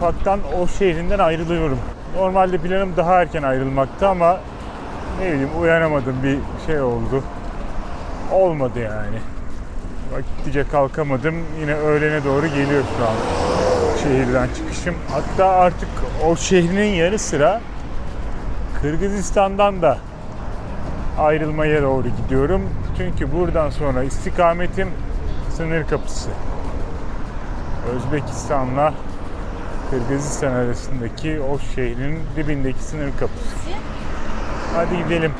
ufaktan o şehrinden ayrılıyorum. Normalde planım daha erken ayrılmaktı ama ne bileyim uyanamadım bir şey oldu. Olmadı yani. Vakitlice kalkamadım. Yine öğlene doğru geliyor şu an şehirden çıkışım. Hatta artık o şehrinin yarı sıra Kırgızistan'dan da ayrılmaya doğru gidiyorum. Çünkü buradan sonra istikametim sınır kapısı. Özbekistan'la Kırgızistan arasındaki o şehrin dibindeki sınır kapısı. Hadi gidelim.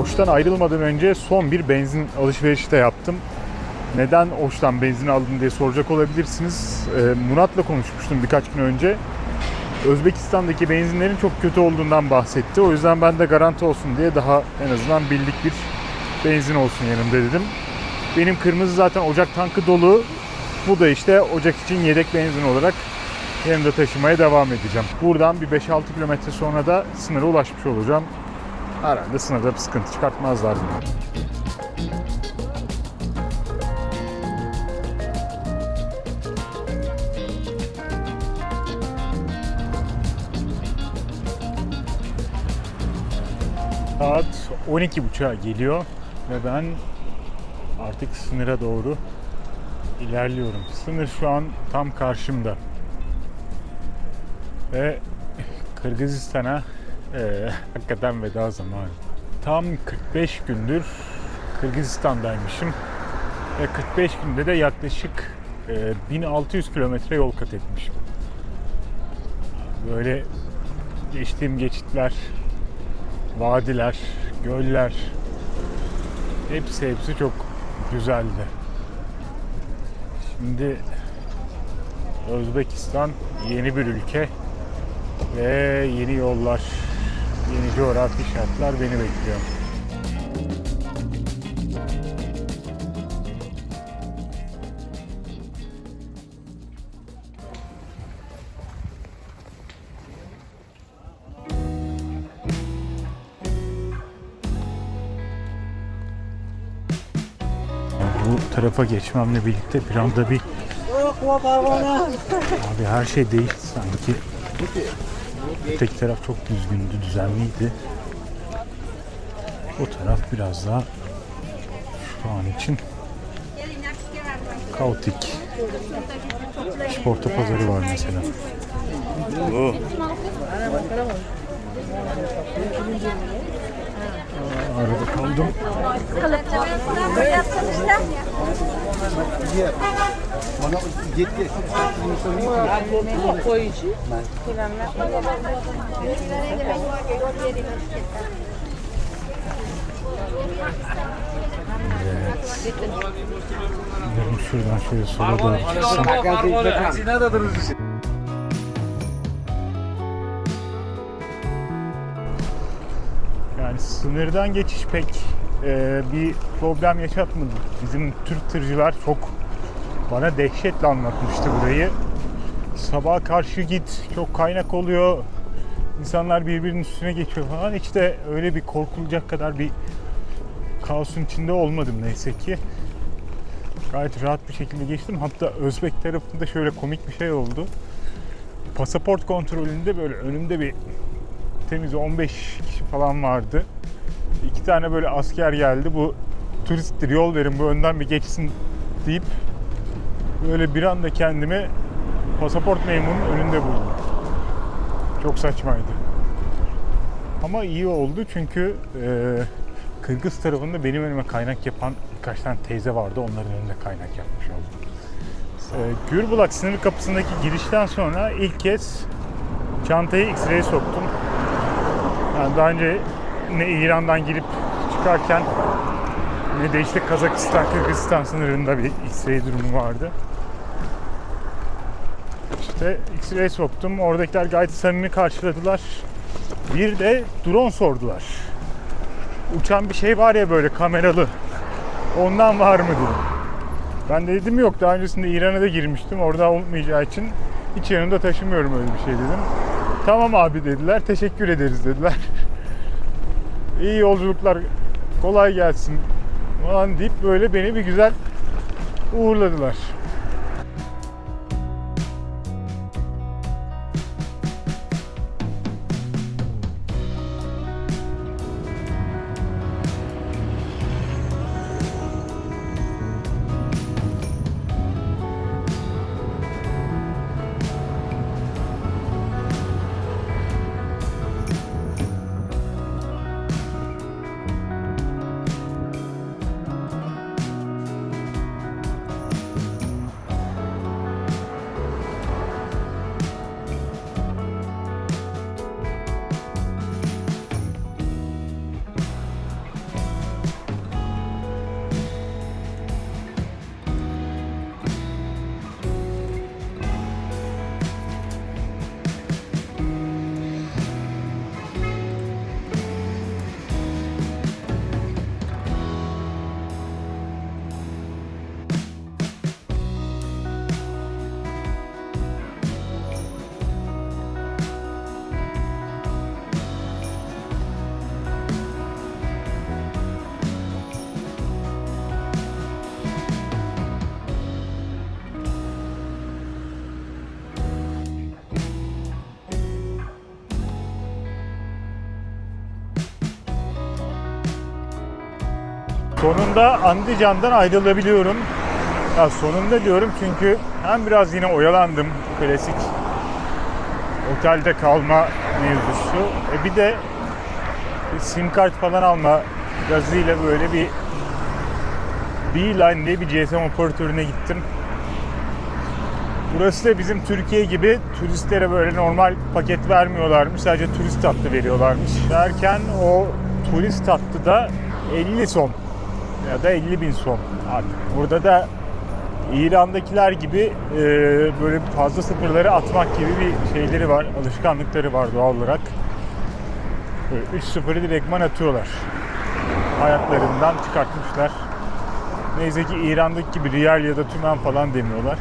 Oş'tan ayrılmadan önce son bir benzin alışverişi de yaptım. Neden Oş'tan benzin aldım diye soracak olabilirsiniz. Ee, Murat'la konuşmuştum birkaç gün önce. Özbekistan'daki benzinlerin çok kötü olduğundan bahsetti. O yüzden ben de garanti olsun diye daha en azından bildik bir benzin olsun yanımda dedim. Benim kırmızı zaten ocak tankı dolu. Bu da işte ocak için yedek benzin olarak yanımda taşımaya devam edeceğim. Buradan bir 5-6 kilometre sonra da sınıra ulaşmış olacağım. Herhalde sınırda bir sıkıntı çıkartmazlar. Saat 12.30'a geliyor ve ben artık sınıra doğru ilerliyorum. Sınır şu an tam karşımda. Ve Kırgızistan'a eee, hakikaten veda zamanı. Tam 45 gündür Kırgızistan'daymışım. Ve 45 günde de yaklaşık eee, 1600 kilometre yol kat etmişim. Böyle geçtiğim geçitler, vadiler, göller hepsi hepsi çok güzeldi. Şimdi Özbekistan yeni bir ülke ve yeni yollar, yeni coğrafi şartlar beni bekliyor. Tarafa geçmemle birlikte bir anda bir Abi her şey değişti sanki. Öteki taraf çok düzgündü, düzenliydi. O taraf biraz daha şu an için kaotik. Sporta pazarı var mesela. Aa, Arada kaldım. Bana yetti. koyucu. Gidelim şuradan şöyle sola doğru çıksam. Yani sınırdan geçiş pek e, bir problem yaşatmadı. Bizim Türk tırcılar çok bana dehşetle anlatmıştı burayı. Sabaha karşı git, çok kaynak oluyor. İnsanlar birbirinin üstüne geçiyor falan. Hiç de öyle bir korkulacak kadar bir kaosun içinde olmadım neyse ki. Gayet rahat bir şekilde geçtim. Hatta Özbek tarafında şöyle komik bir şey oldu. Pasaport kontrolünde böyle önümde bir temiz 15 kişi falan vardı. İki tane böyle asker geldi. Bu turisttir yol verin bu önden bir geçsin deyip böyle bir anda kendimi pasaport memurunun önünde buldum. Çok saçmaydı. Ama iyi oldu çünkü e, Kırgız tarafında benim önüme kaynak yapan birkaç tane teyze vardı. Onların önünde kaynak yapmış oldum. E, Gürbulak sınır kapısındaki girişten sonra ilk kez çantayı X-ray soktum. Yani daha önce ne İran'dan girip çıkarken ne de işte Kazakistan, Kırgızistan sınırında bir X-ray durumu vardı. İşte X-ray soktum. Oradakiler gayet samimi karşıladılar. Bir de drone sordular. Uçan bir şey var ya böyle kameralı. Ondan var mı dedim. Ben de dedim yok daha öncesinde İran'a da girmiştim. Orada olmayacağı için hiç yanımda taşımıyorum öyle bir şey dedim. Tamam abi dediler. Teşekkür ederiz dediler. İyi yolculuklar. Kolay gelsin falan deyip böyle beni bir güzel uğurladılar. Sonunda Andijan'dan ayrılabiliyorum. Ya sonunda diyorum çünkü hem biraz yine oyalandım klasik otelde kalma mevzusu. E bir de sim kart falan alma gazıyla böyle bir Beeline diye bir GSM operatörüne gittim. Burası da bizim Türkiye gibi turistlere böyle normal paket vermiyorlarmış. Sadece turist hattı veriyorlarmış. Derken o turist hattı da 50 son ya da 50 bin son artık. Burada da İran'dakiler gibi e, böyle fazla sıfırları atmak gibi bir şeyleri var, alışkanlıkları var doğal olarak. Böyle 3 sıfırı direktman atıyorlar. Hayatlarından çıkartmışlar. Neyse ki İran'daki gibi riyal ya da tümen falan demiyorlar.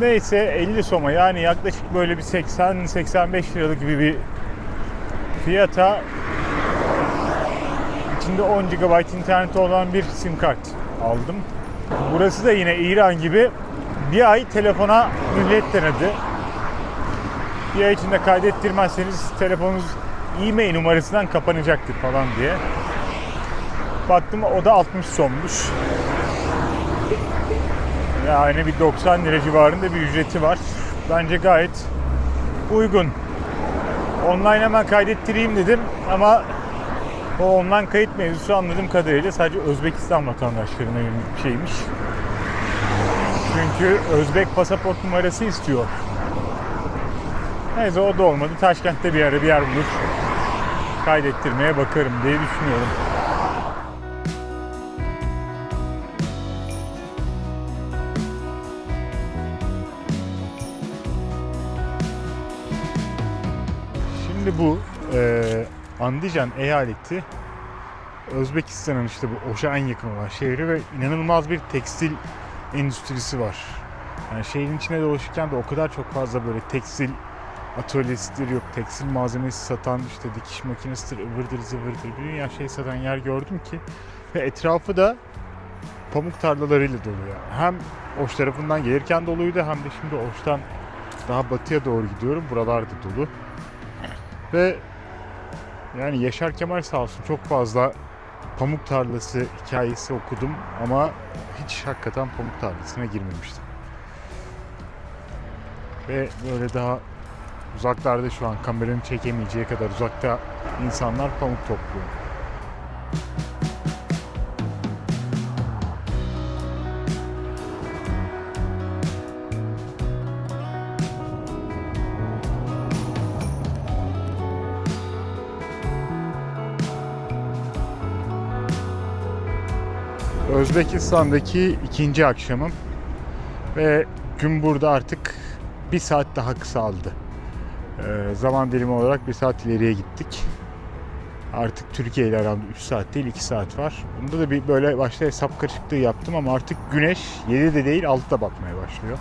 Neyse 50 soma yani yaklaşık böyle bir 80-85 liralık gibi bir fiyata içinde 10 GB interneti olan bir sim kart aldım. Burası da yine İran gibi bir ay telefona millet denedi. Bir ay içinde kaydettirmezseniz telefonunuz e-mail numarasından kapanacaktır falan diye. Baktım o da 60 sonmuş. Yani bir 90 lira civarında bir ücreti var. Bence gayet uygun. Online hemen kaydettireyim dedim ama o online kayıt mevzusu anladığım kadarıyla sadece Özbekistan vatandaşlarına yönelik bir şeymiş. Çünkü Özbek pasaport numarası istiyor. Neyse o da olmadı. Taşkent'te bir ara bir yer bulur. Kaydettirmeye bakarım diye düşünüyorum. Şimdi bu Andijan eyaleti Özbekistan'ın işte bu Oş'a en yakın olan şehri ve inanılmaz bir tekstil endüstrisi var. Yani şehrin içine dolaşırken de o kadar çok fazla böyle tekstil atölyesidir yok tekstil malzemesi satan işte dikiş makinesidir ıvırdır zıvırdır bir dünya şey satan yer gördüm ki ve etrafı da pamuk tarlalarıyla dolu yani. Hem Oş tarafından gelirken doluydu hem de şimdi Oş'tan daha batıya doğru gidiyorum. Buralar da dolu. Ve yani Yaşar Kemal sağ olsun çok fazla pamuk tarlası hikayesi okudum ama hiç hakikaten pamuk tarlasına girmemiştim. Ve böyle daha uzaklarda şu an kameranın çekemeyeceği kadar uzakta insanlar pamuk topluyor. Özbekistan'daki ikinci akşamım ve gün burada artık bir saat daha kısaldı. Ee, zaman dilimi olarak bir saat ileriye gittik. Artık Türkiye ile aramda 3 saat değil 2 saat var. Bunda da bir böyle başta hesap karışıklığı yaptım ama artık güneş 7'de değil 6'da batmaya başlıyor.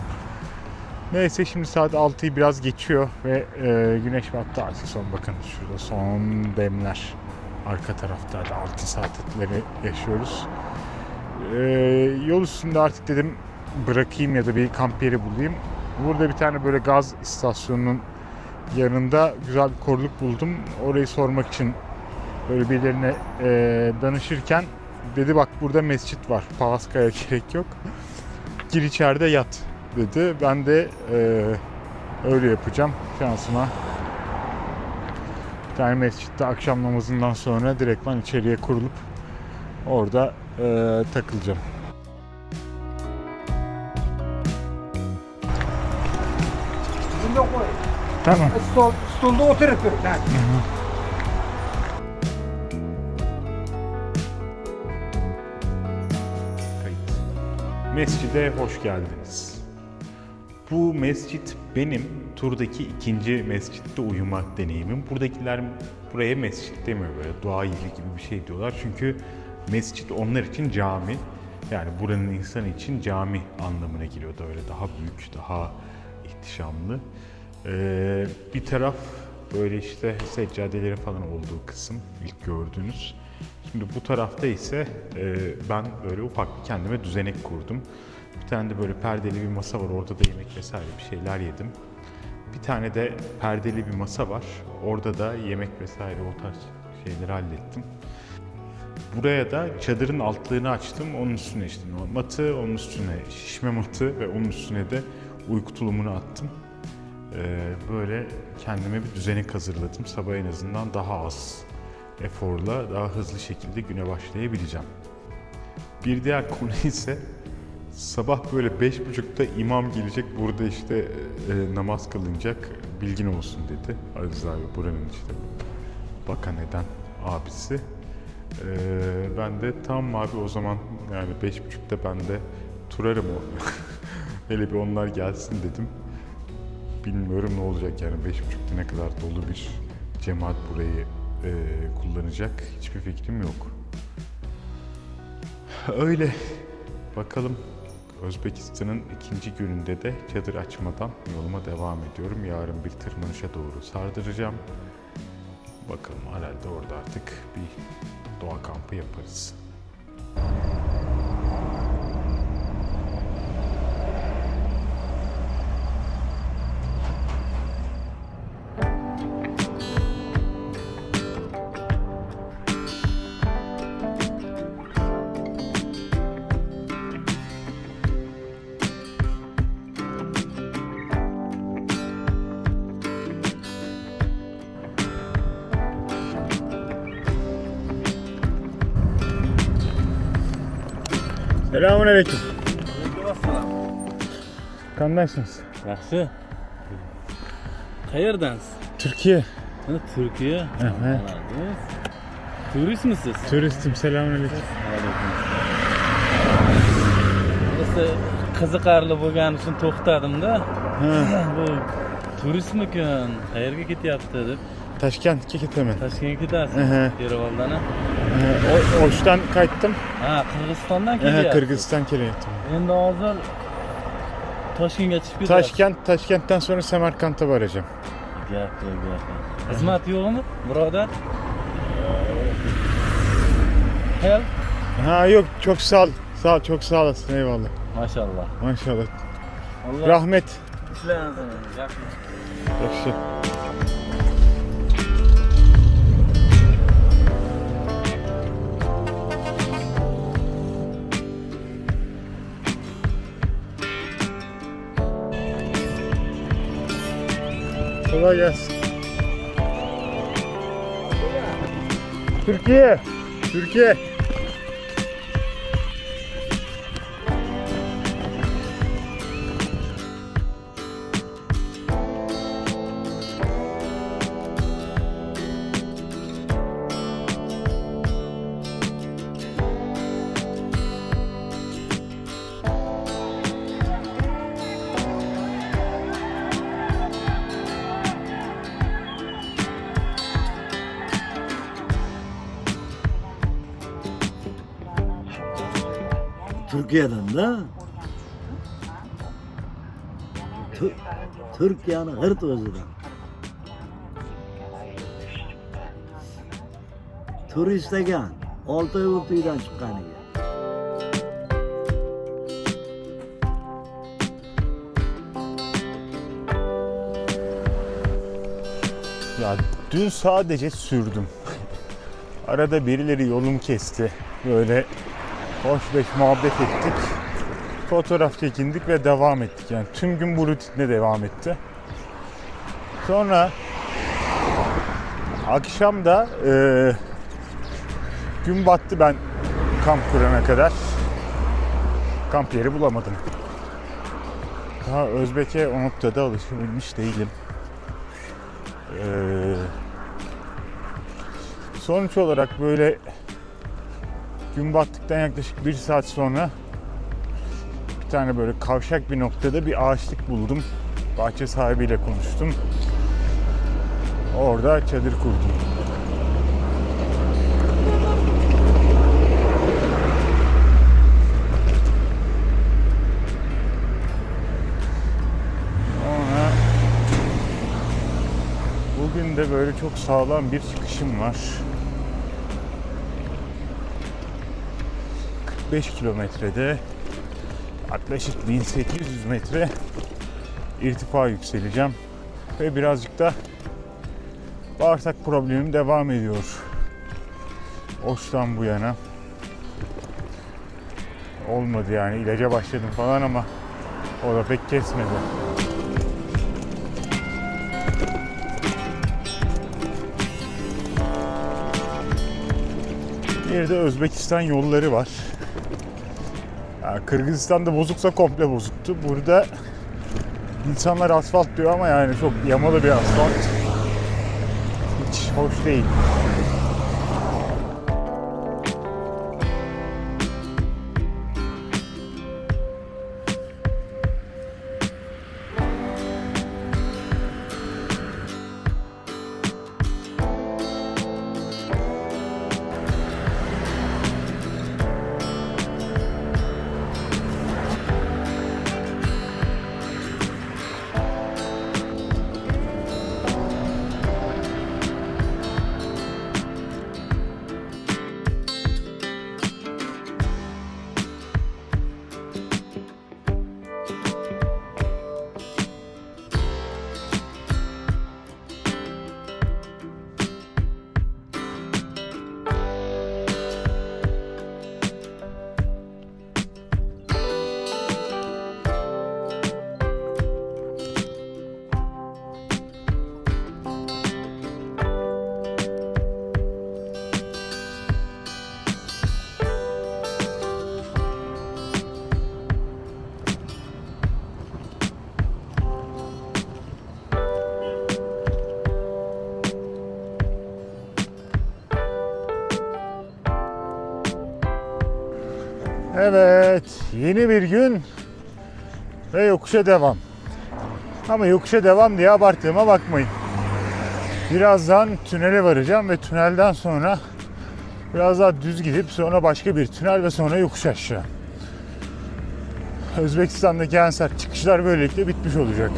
Neyse şimdi saat 6'yı biraz geçiyor ve e, güneş battı artık son bakın şurada son demler arka tarafta da altın saatleri yaşıyoruz. Ee, yol üstünde artık dedim bırakayım ya da bir kamp yeri bulayım. Burada bir tane böyle gaz istasyonunun yanında güzel bir koruluk buldum. Orayı sormak için böyle birilerine e, danışırken dedi bak burada mescit var. Palaskaya gerek yok. Gir içeride yat dedi. Ben de e, öyle yapacağım şansıma. Bir tane mescitte akşam namazından sonra direktman içeriye kurulup orada e, takılacağım. Tamam. Stol, stolda oturup. Kayıt. Mescide hoş geldiniz. Bu mescit benim turdaki ikinci mescitte uyuma deneyimim. Buradakiler buraya mescit demiyor böyle dua yeri gibi bir şey diyorlar. Çünkü mescit onlar için cami. Yani buranın insanı için cami anlamına geliyor da öyle daha büyük, daha ihtişamlı. Ee, bir taraf böyle işte seccadeleri falan olduğu kısım ilk gördüğünüz. Şimdi bu tarafta ise e, ben böyle ufak bir kendime düzenek kurdum. Bir tane de böyle perdeli bir masa var. Orada da yemek vesaire bir şeyler yedim. Bir tane de perdeli bir masa var. Orada da yemek vesaire o tarz şeyleri hallettim. Buraya da çadırın altlığını açtım. Onun üstüne işte matı, onun üstüne şişme matı ve onun üstüne de uyku tulumunu attım. Ee, böyle kendime bir düzenek hazırladım. Sabah en azından daha az eforla, daha hızlı şekilde güne başlayabileceğim. Bir diğer konu ise sabah böyle beş buçukta imam gelecek burada işte e, namaz kılınacak bilgin olsun dedi. Aziz abi buranın işte bakan eden abisi. Ee, ben de tam abi o zaman yani beş buçukta ben de turarım o. Hele bir onlar gelsin dedim. Bilmiyorum ne olacak yani beş buçukta ne kadar dolu bir cemaat burayı e, kullanacak hiçbir fikrim yok. Öyle. Bakalım Özbekistan'ın ikinci gününde de çadır açmadan yoluma devam ediyorum. Yarın bir tırmanışa doğru sardıracağım. Bakalım herhalde orada artık bir doğa kampı yaparız. Selamun aleyküm. Qandaysınız? Yaxshi. Qayerdansiz? Türkiye. Ha, Turkiya. Evet. Anladingiz? Turistmisiz? Turistim selamun aleyküm. O'zi qiziqarli bo'lgani uchun to'xtadimda. Bu turistmikan? Qayerga ketyapti deb Taşkent'e ketaman. Toshkentga ketasiz. Aha. O, Oş'tan qaytdim. Ha, Qirg'izistondan Aha, kelyapsiz. Kırgızistan kelyaptim. Endi hozir Toshkentga chiqib ketasiz. Taşkent, Taşkent'ten sonra Semerkant'a varacağım. Gap yo'q, gap yo'q. Xizmat yo'qmi, birodar? Hel. Ha yok çok sağ ol. Sağ ol, çok sağ olasın eyvallah. Maşallah. Maşallah. Allah Rahmet. ishlaringizni yaxshi. Yaxshi. Kolay gelsin. Türkiye. Türkiye. Türkiye'den de Türkiye'nin hırt özüden. Turist ekan, Oltoy uydan chiqqaniga. Ya dün sadece sürdüm. Arada birileri yolum kesti. Böyle hoş beş muhabbet ettik. Fotoğraf çekindik ve devam ettik. Yani tüm gün bu rutinde devam etti. Sonra akşam da eee, gün battı ben kamp kurana kadar. Kamp yeri bulamadım. Daha Özbek'e o noktada alışabilmiş değilim. Ee, sonuç olarak böyle gün battıktan yaklaşık bir saat sonra bir tane böyle kavşak bir noktada bir ağaçlık buldum. Bahçe sahibiyle konuştum. Orada çadır kurdum. Bugün de böyle çok sağlam bir çıkışım var. 45 kilometrede yaklaşık 1800 metre irtifa yükseleceğim. Ve birazcık da bağırsak problemim devam ediyor. Oştan bu yana. Olmadı yani ilaca başladım falan ama o da pek kesmedi. Bir de Özbekistan yolları var. Ya Kırgızistan'da bozuksa komple bozuktu. Burada insanlar asfalt diyor ama yani çok yamalı bir asfalt. Hiç hoş değil. Evet, yeni bir gün ve yokuşa devam. Ama yokuşa devam diye abarttığıma bakmayın. Birazdan tünele varacağım ve tünelden sonra biraz daha düz gidip sonra başka bir tünel ve sonra yokuş aşağı. Özbekistan'daki en sert çıkışlar böylelikle bitmiş olacak.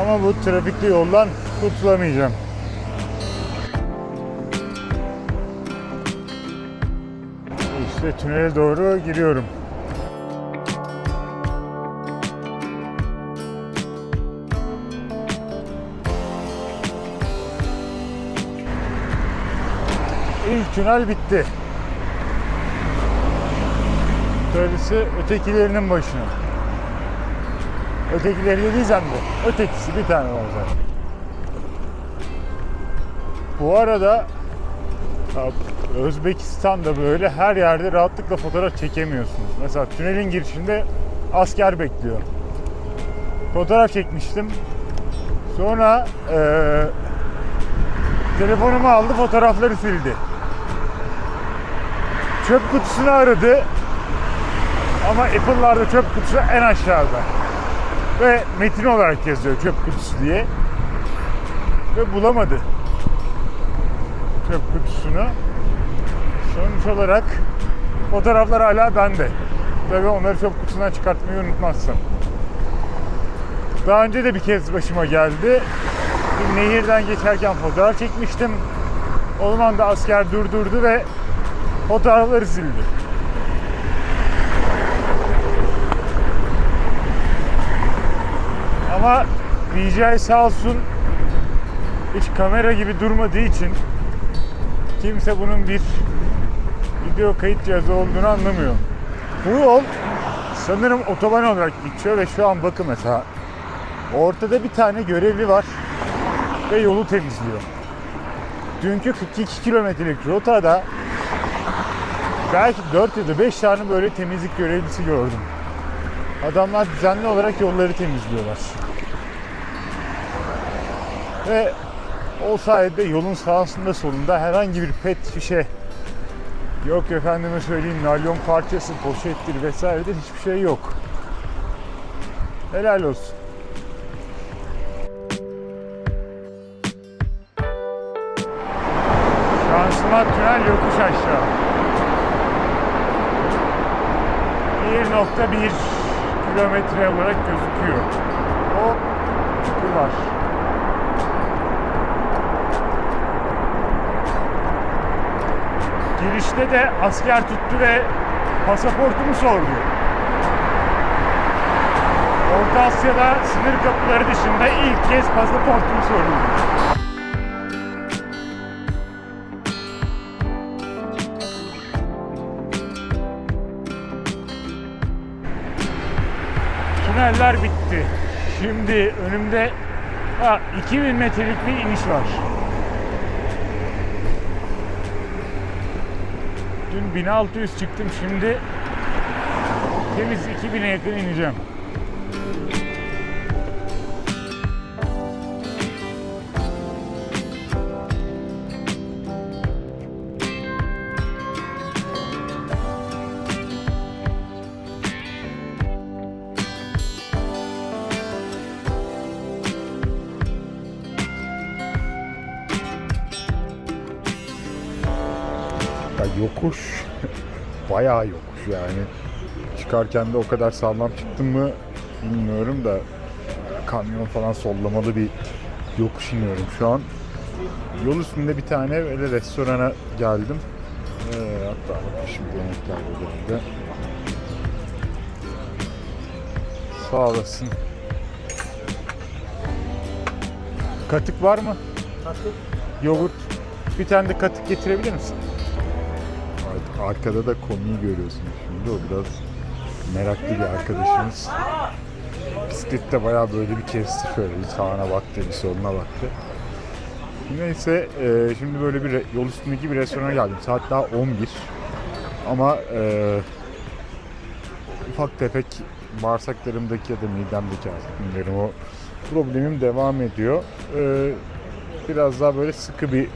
Ama bu trafikli yoldan kurtulamayacağım. İşte tünele doğru giriyorum. İlk tünel bitti. Böylesi ötekilerinin başına. Ötekileri dediysem de ötekisi bir tane var zaten. Bu arada Özbekistan'da böyle her yerde rahatlıkla fotoğraf çekemiyorsunuz. Mesela tünelin girişinde asker bekliyor. Fotoğraf çekmiştim. Sonra eee telefonumu aldı fotoğrafları sildi. Çöp kutusunu aradı. Ama Apple'larda çöp kutusu en aşağıda. Ve metin olarak yazıyor çöp kutusu diye. Ve bulamadı çöp kutusunu. Sonuç olarak fotoğraflar hala bende. Tabii onları çöp kutusundan çıkartmayı unutmazsam. Daha önce de bir kez başıma geldi. Bir nehirden geçerken fotoğraf çekmiştim. O zaman da asker durdurdu ve fotoğrafları sildi. Ama DJI sağ olsun hiç kamera gibi durmadığı için kimse bunun bir video kayıt cihazı olduğunu anlamıyor. Bu yol sanırım otoban olarak geçiyor ve şu an bakın mesela ortada bir tane görevli var ve yolu temizliyor. Dünkü 42 kilometrelik rotada belki 4 ya da 5 tane böyle temizlik görevlisi gördüm. Adamlar düzenli olarak yolları temizliyorlar. Ve o sayede yolun sağında solunda herhangi bir pet şişe yok efendime söyleyeyim nalyon parçası, poşettir vesairedir hiçbir şey yok. Helal olsun. Şansıma tünel yokuş aşağı. 1.1 kilometre olarak gözüküyor. O çukur var. Girişte de asker tuttu ve pasaportumu sordu. Orta Asya'da sınır kapıları dışında ilk kez pasaportumu soruldu. Tüneller bitti. Şimdi önümde ha, 2000 metrelik bir iniş var. Dün 1600 çıktım şimdi temiz 2000'e yakın ineceğim. Bayağı yokuş yani. Çıkarken de o kadar sağlam çıktım mı bilmiyorum da kamyon falan sollamalı bir yokuş iniyorum şu an. Yol üstünde bir tane böyle restorana geldim. Ee, hatta bakın şimdi yemekler burada. Sağ olasın. Katık var mı? Katık. Yoğurt. Bir tane de katık getirebilir misin? Ar- Arkada da komiyi görüyorsunuz şimdi. O biraz meraklı bir arkadaşımız. Bisiklette bayağı böyle bir kesti şöyle. Bir sağına baktı, bir soluna baktı. Neyse e, şimdi böyle bir yol üstündeki bir restorana geldim. Saat daha 11. Ama e, ufak tefek bağırsaklarımdaki ya da midemdeki artık bilmiyorum o problemim devam ediyor. E, biraz daha böyle sıkı bir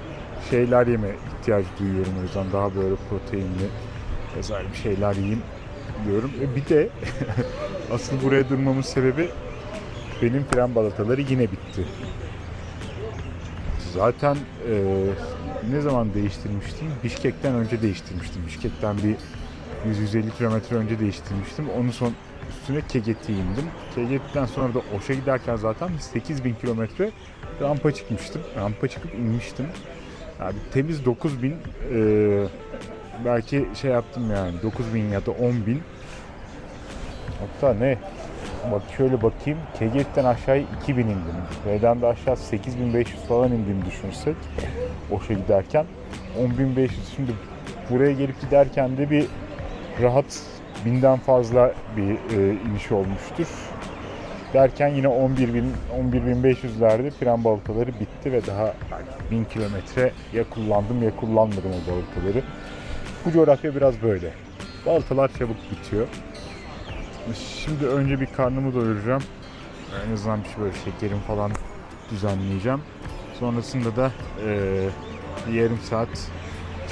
şeyler yeme ihtiyaç duyuyorum o yüzden daha böyle proteinli vesaire bir şeyler yiyeyim diyorum. E bir de asıl buraya durmamın sebebi benim fren balataları yine bitti. Zaten e, ne zaman değiştirmiştim? Bişkek'ten önce değiştirmiştim. Bişkek'ten bir 100-150 kilometre önce değiştirmiştim. Onun son üstüne Keget'e indim. Keget'ten sonra da Oş'a giderken zaten 8000 kilometre rampa çıkmıştım. Rampa çıkıp inmiştim. Yani temiz 9000 e, belki şey yaptım yani 9000 ya da 10000 hatta ne bak şöyle bakayım Keget'ten aşağıya 2000 indim. V'den de aşağı 8500 falan indiğimi düşünsek Oş'a giderken 10500 şimdi buraya gelip giderken de bir rahat binden fazla bir e, iniş olmuştur. Derken yine 11.000 11.500'lerde fren balataları bitti ve daha belki 1000 kilometre ya kullandım ya kullanmadım o balataları. Bu coğrafya biraz böyle. Balatalar çabuk bitiyor. Şimdi önce bir karnımı doyuracağım. En azından bir şey böyle şekerim falan düzenleyeceğim. Sonrasında da eee, bir yarım saat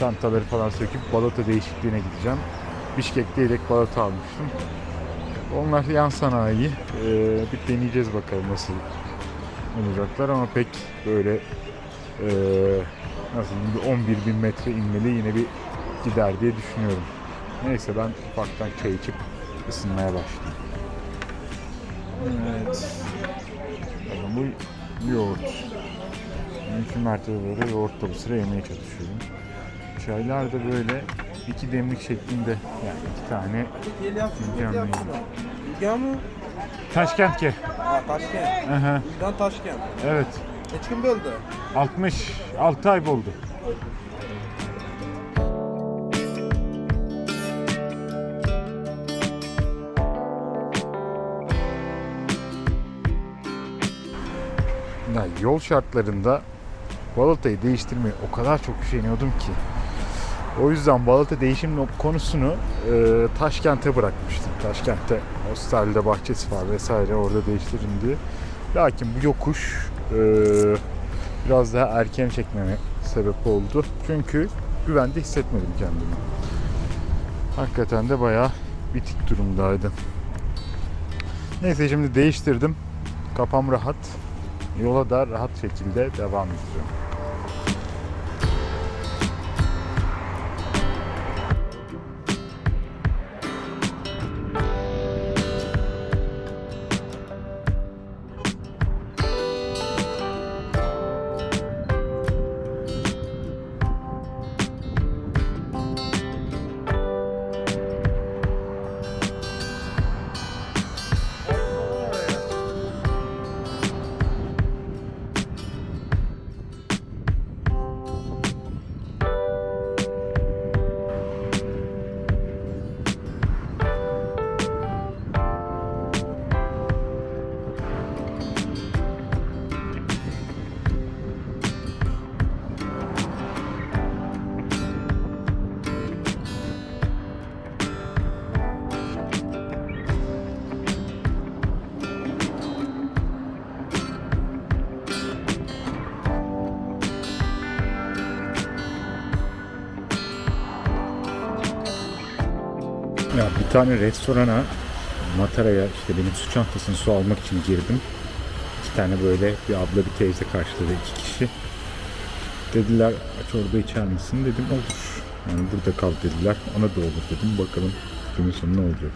çantaları falan söküp balata değişikliğine gideceğim. Bişkek'te yedek balata almıştım. Onlar yan sanayi. Ee, bir deneyeceğiz bakalım nasıl olacaklar ama pek böyle ee, nasıl bir 11 bin metre inmeli yine bir gider diye düşünüyorum. Neyse ben ufaktan çay içip ısınmaya başlayayım. Evet. Bakın bu yoğurt. Mümkün mertebe böyle yoğurtla bu sıra yemeye çalışıyorum. Çaylar da böyle iki demlik şeklinde yani iki tane meyve. Ya mı? Taşkent ki. Ha Taşkent. Aha, Buradan Taşkent. evet. Kaç gün böldü? 66 ay oldu. Ya yol şartlarında balatayı değiştirmeyi o kadar çok üşeniyordum ki. O yüzden balata değişim konusunu e, Taşkent'e bırakmıştım. Taşkent'te hostelde bahçesi var vesaire orada değiştiririm diye. Lakin bu yokuş e, biraz daha erken çekmeme sebep oldu. Çünkü güvende hissetmedim kendimi. Hakikaten de bayağı bitik durumdaydım. Neyse şimdi değiştirdim. Kafam rahat. Yola da rahat şekilde devam edeceğim. Bir tane restorana Matara'ya işte benim su çantasını su almak için girdim. İki tane böyle bir abla bir teyze karşıladı iki kişi. Dediler çorba içer misin? Dedim olur. Yani burada kal dediler. Ona da olur dedim. Bakalım günün sonu ne olacak.